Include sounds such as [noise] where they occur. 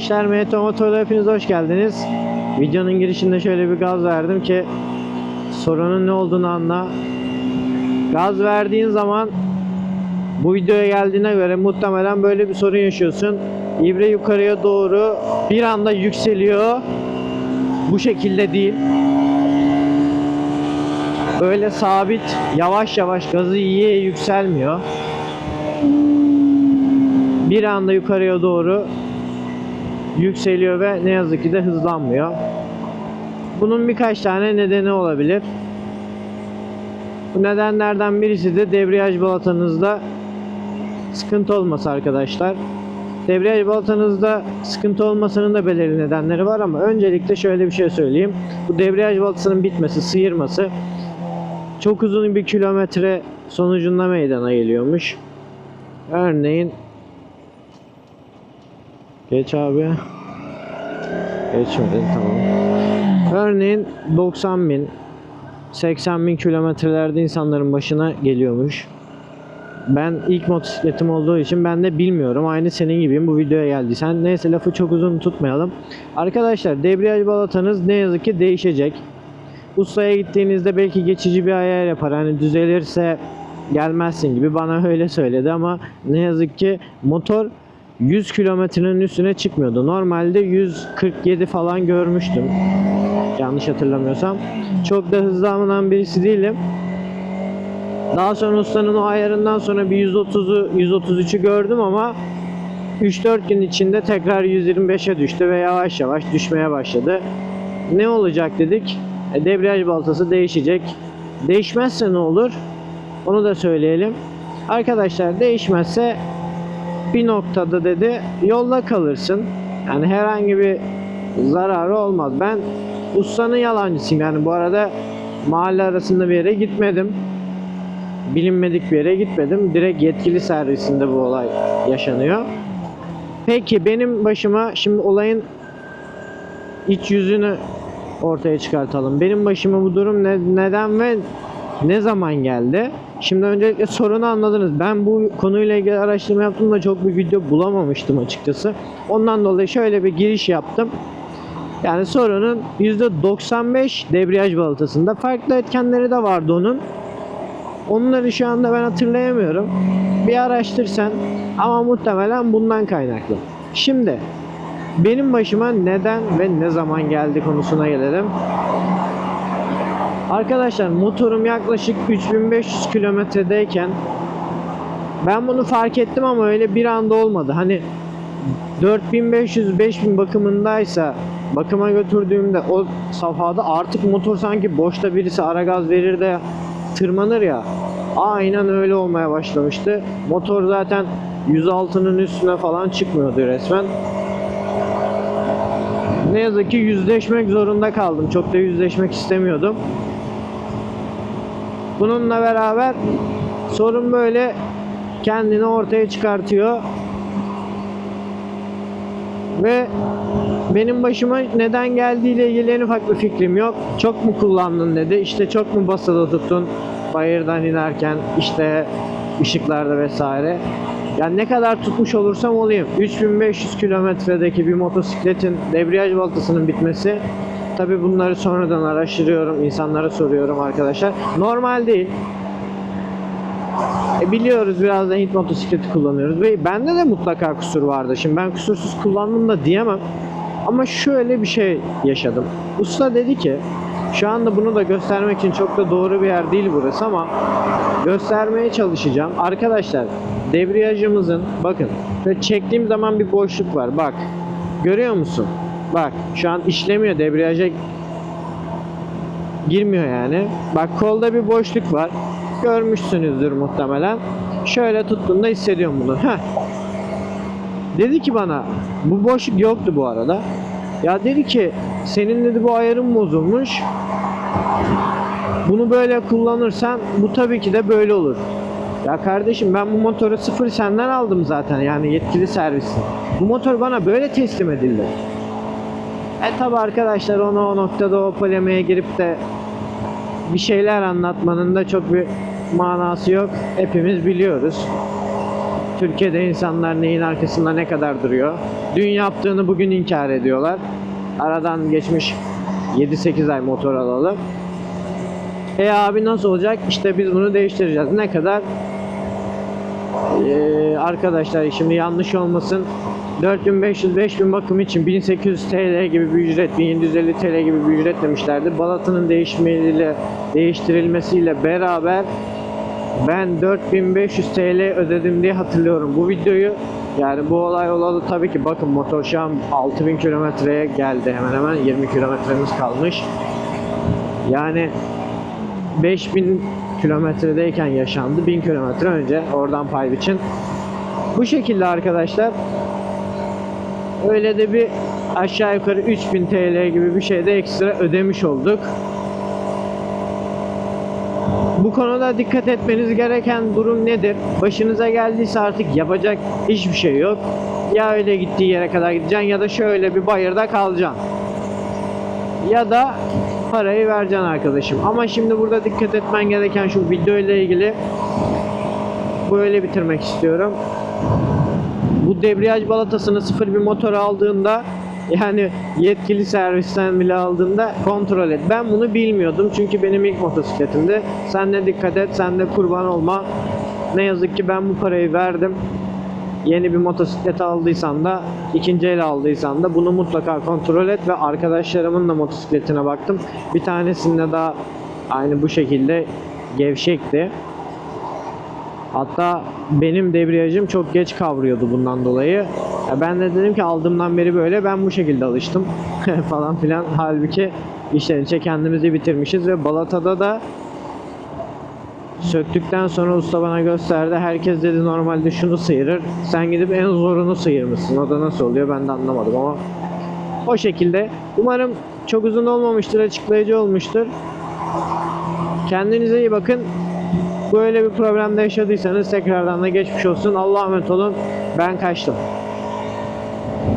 Gençler Meto Motor'da hepiniz hoş geldiniz. Videonun girişinde şöyle bir gaz verdim ki sorunun ne olduğunu anla. Gaz verdiğin zaman bu videoya geldiğine göre muhtemelen böyle bir sorun yaşıyorsun. İbre yukarıya doğru bir anda yükseliyor. Bu şekilde değil. Böyle sabit yavaş yavaş gazı iyiye yükselmiyor. Bir anda yukarıya doğru yükseliyor ve ne yazık ki de hızlanmıyor. Bunun birkaç tane nedeni olabilir. Bu nedenlerden birisi de debriyaj balatanızda sıkıntı olması arkadaşlar. Debriyaj balatanızda sıkıntı olmasının da belirli nedenleri var ama öncelikle şöyle bir şey söyleyeyim. Bu debriyaj balatasının bitmesi, sıyırması çok uzun bir kilometre sonucunda meydana geliyormuş. Örneğin Geç abi. Geçmedin tamam. Örneğin 90 bin 80 bin kilometrelerde insanların başına geliyormuş. Ben ilk motosikletim olduğu için ben de bilmiyorum. Aynı senin gibiyim bu videoya geldiysen. Neyse lafı çok uzun tutmayalım. Arkadaşlar debriyaj balatanız ne yazık ki değişecek. Ustaya gittiğinizde belki geçici bir ayar yapar. Hani düzelirse gelmezsin gibi bana öyle söyledi ama ne yazık ki motor 100 kilometrenin üstüne çıkmıyordu. Normalde 147 falan görmüştüm. Yanlış hatırlamıyorsam. Çok da hızlanan birisi değilim. Daha sonra ustanın o ayarından sonra bir 130'u 133'ü gördüm ama 3-4 gün içinde tekrar 125'e düştü ve yavaş yavaş düşmeye başladı. Ne olacak dedik? E, debriyaj baltası değişecek. Değişmezse ne olur? Onu da söyleyelim. Arkadaşlar değişmezse bir noktada dedi yolda kalırsın. Yani herhangi bir zararı olmaz. Ben ustanın yalancısıyım. Yani bu arada mahalle arasında bir yere gitmedim. Bilinmedik bir yere gitmedim. Direkt yetkili servisinde bu olay yaşanıyor. Peki benim başıma şimdi olayın iç yüzünü ortaya çıkartalım. Benim başıma bu durum ne, neden ve ne zaman geldi? Şimdi öncelikle sorunu anladınız. Ben bu konuyla ilgili araştırma yaptığımda çok bir video bulamamıştım açıkçası. Ondan dolayı şöyle bir giriş yaptım. Yani sorunun %95 debriyaj balatasında. Farklı etkenleri de vardı onun. Onları şu anda ben hatırlayamıyorum. Bir araştırsan ama muhtemelen bundan kaynaklı. Şimdi benim başıma neden ve ne zaman geldi konusuna gelelim. Arkadaşlar motorum yaklaşık 3500 kilometredeyken ben bunu fark ettim ama öyle bir anda olmadı. Hani 4500-5000 bakımındaysa bakıma götürdüğümde o safhada artık motor sanki boşta birisi ara gaz verir de tırmanır ya. Aynen öyle olmaya başlamıştı. Motor zaten 106'nın üstüne falan çıkmıyordu resmen. Ne yazık ki yüzleşmek zorunda kaldım. Çok da yüzleşmek istemiyordum. Bununla beraber sorun böyle kendini ortaya çıkartıyor. Ve benim başıma neden geldiğiyle ilgili en ufak bir fikrim yok. Çok mu kullandın dedi. İşte çok mu basılı tuttun bayırdan inerken işte ışıklarda vesaire. Yani ne kadar tutmuş olursam olayım 3500 kilometredeki bir motosikletin debriyaj baltasının bitmesi Tabi bunları sonradan araştırıyorum, insanlara soruyorum arkadaşlar. Normal değil. E biliyoruz biraz da Hint motosikleti kullanıyoruz ve bende de mutlaka kusur vardı. Şimdi ben kusursuz kullandım da diyemem. Ama şöyle bir şey yaşadım. Usta dedi ki şu anda bunu da göstermek için çok da doğru bir yer değil burası ama göstermeye çalışacağım. Arkadaşlar debriyajımızın bakın çektiğim zaman bir boşluk var. Bak görüyor musun? Bak şu an işlemiyor debriyaja girmiyor yani. Bak kolda bir boşluk var. Görmüşsünüzdür muhtemelen. Şöyle tuttuğumda hissediyorum bunu. Heh. Dedi ki bana bu boşluk yoktu bu arada. Ya dedi ki senin dedi bu ayarın bozulmuş. Bunu böyle kullanırsan bu tabii ki de böyle olur. Ya kardeşim ben bu motoru sıfır senden aldım zaten yani yetkili servisin. Bu motor bana böyle teslim edildi. E tabi arkadaşlar onu o noktada o polemiğe girip de bir şeyler anlatmanın da çok bir manası yok. Hepimiz biliyoruz. Türkiye'de insanlar neyin arkasında ne kadar duruyor. Dün yaptığını bugün inkar ediyorlar. Aradan geçmiş 7-8 ay motor alalı. E abi nasıl olacak? İşte biz bunu değiştireceğiz. Ne kadar? Ee, arkadaşlar şimdi yanlış olmasın. 4500-5000 bakım için 1800 TL gibi bir ücret, 1750 TL gibi bir ücret demişlerdi. Balatının değişmesiyle, değiştirilmesiyle beraber ben 4500 TL ödedim diye hatırlıyorum bu videoyu. Yani bu olay olalı tabii ki bakın motor şu an 6000 kilometreye geldi hemen hemen 20 kilometremiz kalmış. Yani 5000 kilometredeyken yaşandı. 1000 kilometre önce oradan pay biçin. Bu şekilde arkadaşlar. Öyle de bir aşağı yukarı 3000 TL gibi bir şeyde ekstra ödemiş olduk. Bu konuda dikkat etmeniz gereken durum nedir? Başınıza geldiyse artık yapacak hiçbir şey yok. Ya öyle gittiği yere kadar gideceksin ya da şöyle bir bayırda kalacaksın. Ya da parayı vereceksin arkadaşım. Ama şimdi burada dikkat etmen gereken şu video ile ilgili böyle bitirmek istiyorum. Bu debriyaj balatasını sıfır bir motor aldığında yani yetkili servisten bile aldığında kontrol et. Ben bunu bilmiyordum çünkü benim ilk motosikletimdi. Sen de dikkat et, sen de kurban olma. Ne yazık ki ben bu parayı verdim. Yeni bir motosiklet aldıysan da, ikinci el aldıysan da bunu mutlaka kontrol et ve arkadaşlarımın da motosikletine baktım. Bir tanesinde daha aynı bu şekilde gevşekti. Hatta benim debriyajım çok geç kavruyordu bundan dolayı. Ya ben de dedim ki aldığımdan beri böyle ben bu şekilde alıştım [laughs] falan filan. Halbuki içten içe kendimizi bitirmişiz ve Balata'da da söktükten sonra usta bana gösterdi. Herkes dedi normalde şunu sıyırır. Sen gidip en zorunu sıyırmışsın. O da nasıl oluyor ben de anlamadım ama o şekilde. Umarım çok uzun olmamıştır, açıklayıcı olmuştur. Kendinize iyi bakın. Böyle bir problemde yaşadıysanız tekrardan da geçmiş olsun. Allah'a emanet olun. Ben kaçtım.